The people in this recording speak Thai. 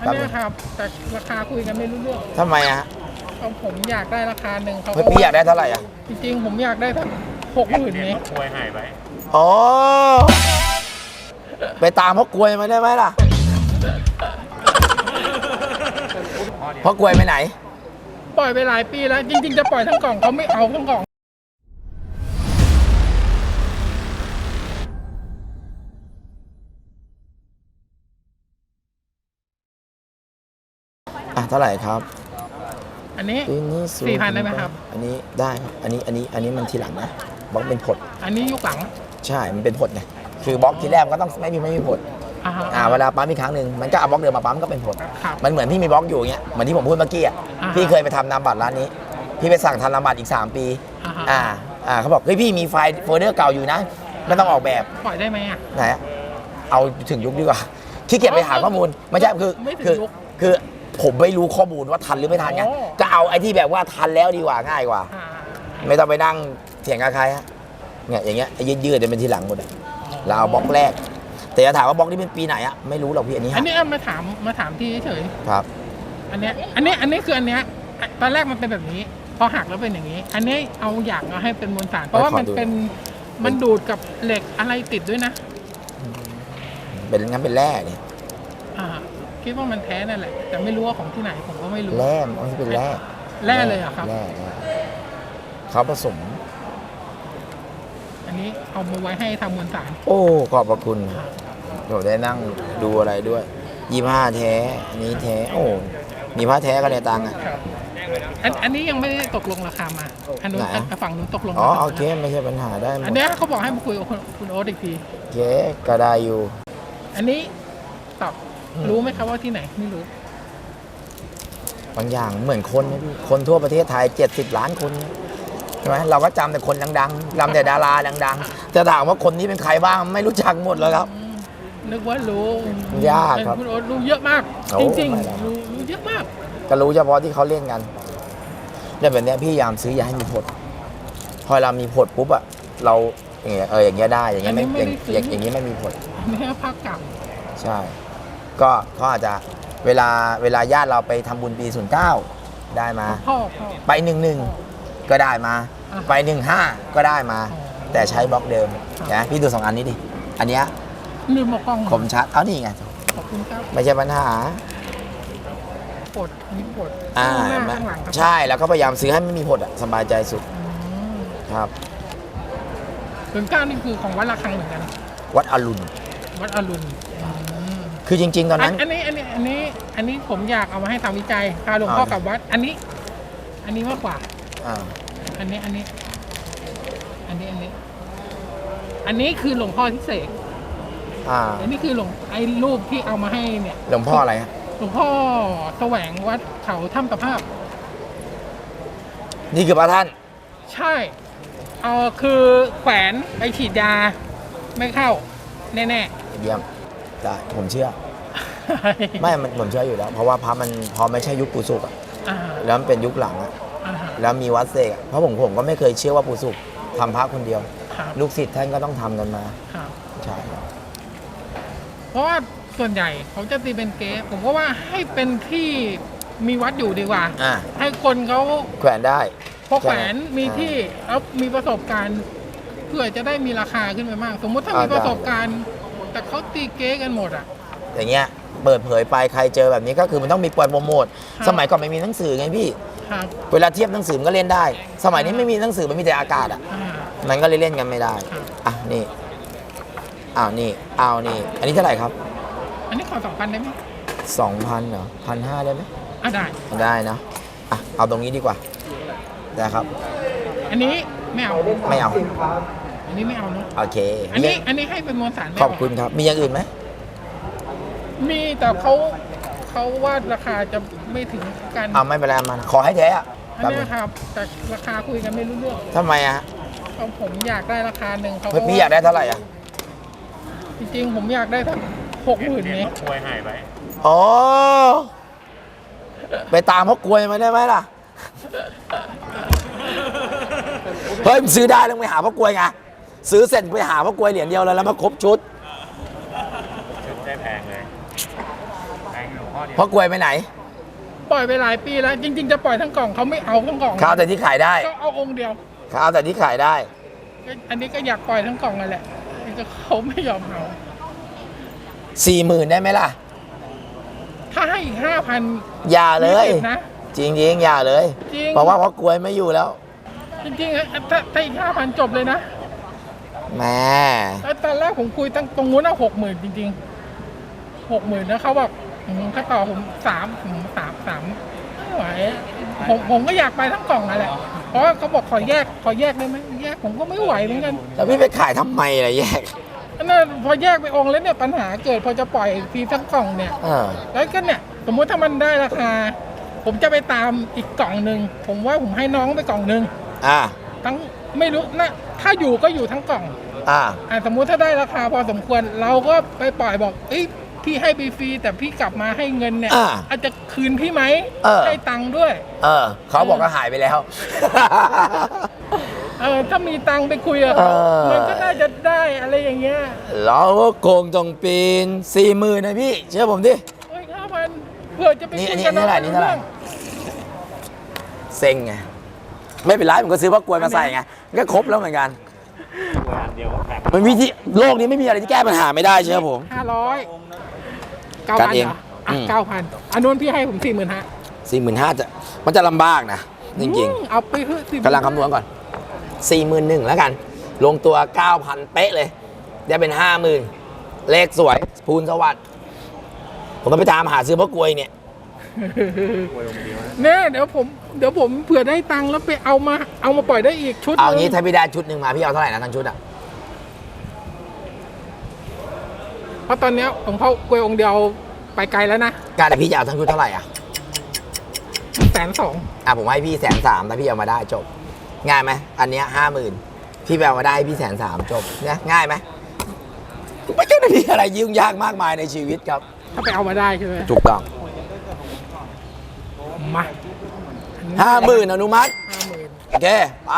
อันเนี้ยครับแต่ราคาคุยกันไม่รู้เรื่องทำไมอะฮะเขาผมอยากได้ราคาหนึ่งเขาเฮ้ยพี่อยากได้เท่าไหร่อะจริงๆผมอยากได้สักหกหมื่นนี้ควยหายไปอ๋อไปตามพ่อกลวยมาได้ไหมล่ะพ่อกลวยไปไหน ปล่อยไปหลายปีแล้ว จริง ๆ จะปล่อยทั้งกล่องเขาไม่เอาทั้งกล่อง อะเท่าไหร่ครับอันนี้ ปีนี้สูง4,000ได้ไหมครับ อันนี้ได้ครับ อันนี้อันนี้อันนี้มันทีหลังนะบล็อกเป็นผด อันนี้ยุคหลังใช่ มันเป็นผดไง คือบล็อกทีแรกมันก็ต้องไม่มีไม่มีผด อ่าฮะอ่าเวลาปั๊มอีกครั้งหนึ่งมันก็เอาบล็อกเดิมมาปั๊มก็เป็นผดครับ มันเหมือนพี่มีบล็อกอยู่อย่างเงี้ย เหมือนที่ผมพูดเมื่อกี้อะ อ่าฮะพี่เคยไปทำนามบัตรร้านนี้ พี่ไปสั่งทำนามบัตรอีก 3 ปี อ่าฮะ อ่า อ่าเขาบอก เฮ้ยพี่มีไฟล์โฟลเดอร์เก่าอยู่นะ ไม่ต้องออกแบบ ปล่อยได้ไหมอะ ไหนอะเอาถึงยุคดีกว่าขี้เกียจไปหาข้อมูล ไม่ใช่คือไม่ถึงคือยุค คือ ผมไม่รู้ข้อมูลว่าทันหรือไม่ทันไงโอ้ก็เอาไอ้ที่แบบว่าทันแล้วดีกว่าง่ายกว่า อ่าไม่ต้องไปนั่งเถียงกับใครฮะ เนี่ยอย่างเงี้ยไอ้ยืดๆจะเป็นทีหลังหมดอะเราเอาบล็อกแรก แต่จะถามว่าบล็อกนี้เป็นปีไหนอะไม่รู้หรอกพี่อันนี้อัฮะนนี้เอามาถามมาถามที่เฉยครับอันเนี้ยอันเนี้ยอันนี้คืออันเนี้ยตอนแรกมันเป็นแบบนี้ พอหักแล้วเป็นอย่างนี้ อันนี้เอาอยากเอาให้เป็นมวลสาร เพราะว่ามันเป็นมันดูดกับเหล็กอะไรติดด้วยนะ เป็นงั้นเป็นแร่เนี่ย อ่า คิดว่ามันแท้นั่นแหละ แต่ไม่รู้ว่าของที่ไหนผมก็ไม่รู้ แร่มันเป็นแร่แร่เลยเหรอครับ แร่แร่เขาผสม อันนี้เอามาไว้ให้ทำมวลสารโอ้ ขอบพระคุณเดี๋ยวได้นั่งดูอะไรด้วย ยี่ห้าแท้อันนี้แท้ โอ้ มีผ้าแท้กันในตังค์อะครับอันอันนี้ยังไม่ได้ตกลงราคามาอันนู้นไหน อันฝั่งนู้นตกลงอ๋อราคาโอเค ไม่ใช่ปัญหาได้หมอัดนเนี้ยเขาบอกให้มาคุยกับคุณคุณโอ๊ตอีกที โอเคก็ได้อยู่ อันนี้ตอบอืม รู้ไหมครับว่าที่ไหนไม่รู้ บางอย่างเหมือนคนนะพี่คนทั่วประเทศไทย 70 ล้านคนเนี่ยใช่ไหมเราก็จำแต่คนดังๆจำแต่ดาราดังๆจะถามว่าคนนี้เป็นใครบ้างไม่รู้จักหมดแล้วครับอืมนึกว่ารู้ยากครับเป็นคุณโอ๊ตรู้เยอะมาก โอ้จริงไม่หรอกๆรู้รู้เยอะมาก ก็รู้เฉพาะที่เขาเล่นกันเนี่ยแบบเนี้ยพี่พยายามซื้ออย่าให้มีผลพอเรามีผลปุ๊บอะเราอย่างเงี้ยเอออย่างเงี้ยได้อย่างเงี้ยไม่อันนี้อย่างไม่ได้ซื้ออย่างอย่างเงี้ยไม่มีผลไม่ใช่ภาคเก่าใช่ ก็เขาอาจจะเวลาเวลาญาติเราไปทำบุญปี 09 ได้มา พ่อพ่อ ไปหนึ่งหนึ่งก็ได้มา อะไปหนึ่งห้าก็ได้มาอ๋อแต่ใช้บล็อกเดิมนะพี่ดูสองอันนี้ดิ อันเนี้ยลืมเอากล้องคมชัดเอานี่ไงขอบคุณครับไม่ใช่ปัญหาปดนี่ปดอ่าข้างหน้าข้างหลังครับใช่แล้วก็พยายามซื้อให้ไม่มีผลอะสบายใจสุดอืมครับถึงเก้านี่คือของวัดระฆังเหมือนกัน วัดอรุณวัดอรุณอืม คือจริง ๆ ตอนอันั้น นอันนี้อันนี้อันนี้อันนี้ผมอยากเอามาให้ทำวิจัยพาหลวงพ่ออ่ากับวัด อันนี้ อันนี้มากกว่า อ่าอันนี้อันนี้ อันนี้อันนี้ อันนี้คือหลวงพ่อที่เสกอ่าอันนี้คือหลวงไอ้รูปที่เอามาให้เนี่ย หลวงพ่ออะไรฮะหลวงพ่อแสวงวัดเขาถ้ำตะภาพ นี่คือพระท่าน ใช่ เออคือแขวนไปฉีดยา ไม่เข้า แน่เยี่ยม ได้ ผมเชื่อๆไม่มันผมเชื่ออยู่แล้ว เพราะว่าพระมันพอไม่ใช่ยุคปู่สุกอะอ่าแล้วมันเป็นยุคหลังอะอ่าฮะแล้วมีวัดเสกอะเพราะผมผมก็ไม่เคยเชื่อว่าปู่สุกทำพระคนเดียว ครับลูกศิษย์ท่านก็ต้องทำกันมา ครับ ใช่ครับเพราะว่าส่วนใหญ่เขาจะตีเป็นเก๊ผมก็ว่าให้เป็นที่มีวัดอยู่ดีกว่า อ่าให้คนเขาแขวนได้ พอแขวนมีอ่าที่แล้วมีประสบการณ์ เพื่อจะได้มีราคาขึ้นไปมาก สมมุติถ้าอ่ามีประสบได้การณ์ แต่เขาตีเก๊กันหมดอะ อย่างเงี้ยเปิดเผยไปใครเจอแบบนี้ก็คือมันต้องมีปล่อยโปรโมทครับ สมัยก่อนไม่มีหนังสือไงพี่ ครับ เวลาเทียบหนังสือมันก็เล่นได้ สมัยนี้ไม่มีหนังสือมันมีแต่อากาศอะ อ่า มันก็เลยเล่นกันไม่ได้ ครับ อะนี่อ้าวนี่อ้าวนี่ อันนี้เท่าไหร่ครับ อันนี้ขอสองพันได้ไหมสองพันเหรอพันห้าได้ไหมอะได้ ได้นะ อะ เอาตรงนี้ดีกว่านะครับ อันนี้ไม่เอา ไม่เอาอั นนี้ไม่เอาเนอะโอเคอันนี้อันนี้ให้เป็นมวลสารไม่ขเาอบคุณครับ มีอย่างอื่นไหมมีแต่เขาเขาว่าราคาจะไม่ถึงกันเอาไม่เป็นไรมันขอให้แท้อะอันเนี้ยครับแต่ราคาคุยกันไม่รู้เรื่องทำไมอะเขาผมอยากได้ราคาหนึ่งเขาเฮ้ยพี่อยากได้เท่าไหร่อะจริงๆผมอยากได้สักหกหมื่นนี้ควยหายไปอ๋อไปตามพ่อกลวยมาได้ไหมล่ะเฮ้ยมึงซื้อได้แล้วไปหาพ่อกลวยไง ซื้อเสร็จไปหาพ่อกลวยเหรียญเดียวเลยแล้วมาครบชุดชุดได้แพงเลยแพงหลวงพ่อเดียวเพราะกลวยไปไหนปล่อยไปหลายปีแล้ว จริง ๆ จะปล่อยทั้งกล่องเขาไม่เอาทั้งกล่องเขาเอาแต่ที่ขายได้ก็เอาองค์เดียวเขาเอาแต่ที่ขายได้ก็อันนี้ก็อยากปล่อยทั้งกล่องนั่นแหละก็เขาไม่ยอมเอาสี่หมื่นได้ไหมล่ะ ถ้าให้อีกห้าพันอย่าเลย นะ จริงจริงๆอย่าเลย จริงเพราะว่าเพราะกลวยไม่อยู่แล้ว จริงๆอะถ้าถ้าอีกห้าพันจบเลยนะ แหมแล้วตอนแรกผมคุยตั้งตรงนู้นอะหกหมื่นจริงๆหกหมื่นนะเขาบอกอืมเขาต่อผมสามผมสามสามไม่ไหวผมผมก็อยากไปทั้งกล่องนั่นแหละเพราะว่าเขาบอกขอแยกขอแยกได้ไหมแยกผมก็ไม่ไหวเหมือนกัน แล้วพี่ไปขายทำไมล่ะแยกอันนั้นพอแยกไปองค์แล้วเนี่ยปัญหาเกิดพอจะปล่อยทีทั้งกล่องเนี่ย เออแล้วก็เนี่ยสมมุติถ้ามันได้ราคา ผมจะไปตามอีกกล่องหนึ่งผมว่าผมให้น้องไปกล่องหนึ่งอ่าทั้งไม่รู้นะ ถ้าอยู่ก็อยู่ทั้งกล่องอ่า อ่าสมมุติถ้าได้ราคาพอสมควรเราก็ไปปล่อยบอกเอ้ยพี่ให้ไปฟรีแต่พี่กลับมาให้เงินเนี่ยอ่าอาจจะคืนพี่ไหมเออ ได้ตังค์ด้วย เออ เขาบอกก็หายไปแล้ว เออถ้ามีตังค์ไปคุยกับเอเขาอมันก็น่าจะได้อะไรอย่างเงี้ยเราก็โกงจงปีนสี่หมื่นนะพี่ เชื่อผมดิ เอ้ยห้าพันเพื่อจะไปนี่คุอันยนี้กับอันนี้เท่าไหร่นี่เท่าไหร่เซ็งไง ไม่เป็นไรผมก็ซื้อพวกกลวยมาใส่ไงมันก็ครบแล้วเหมือนกันมันวิธีโลกนี้ไม่มีอะไรที่แก้ปัญหาไม่ได้เชื่อผมห้าร้อยเก้ากัพันนเองเหรออะอืมเก้าพันอันนู้นพี่ให้ผมสี่หมื่นห้าสี่หมื่นห้าจะมันจะลำบากนะจริงเอาไปเถอะสิๆกำลังคำนวณก่อนสี่หมื่นหนึ่งแล้วกัน ลงตัวเก้าพันเป๊ะเลย ได้เป็นห้าหมื่นเลขสวย ภูนสวัสดิ์ผมต้องไปตามหาซื้อพวกกลวยเนี่ย เนี่ยเดี๋ยวผมเดี๋ยวผมเผื่อได้ตังค์แล้วไปเอามาเอามาปล่อยได้อีกชุดเอาหนึ่งี้งถ้าพี่ได้ชุดหนึ่งมาพี่เอาเท่าไหร่นะทั้งชุดอะเพราะตอนเนี้ยผมเข้ากล้วยองค์เดียวไปไกลแล้วนะการแต่พี่จะเอาทั้งชุดเท่าไหร่อะแสนสองอะผมให้พี่แสนสามถ้าพี่เอามาได้จบ ง่ายไหมอันเนี้ยห้าหมื่นพี่ไปเอามาได้ให้พี่แสนสามจบเนี่ยง่ายไหมไม่ใช่มีอะไรยุ่งยากมากมายในชีวิตครับ ถ้าไปเอามาได้ใช่ไหม ถูกต้อง มาห้าหมื่นอนุมัติห้าหมื่นโอเค ไป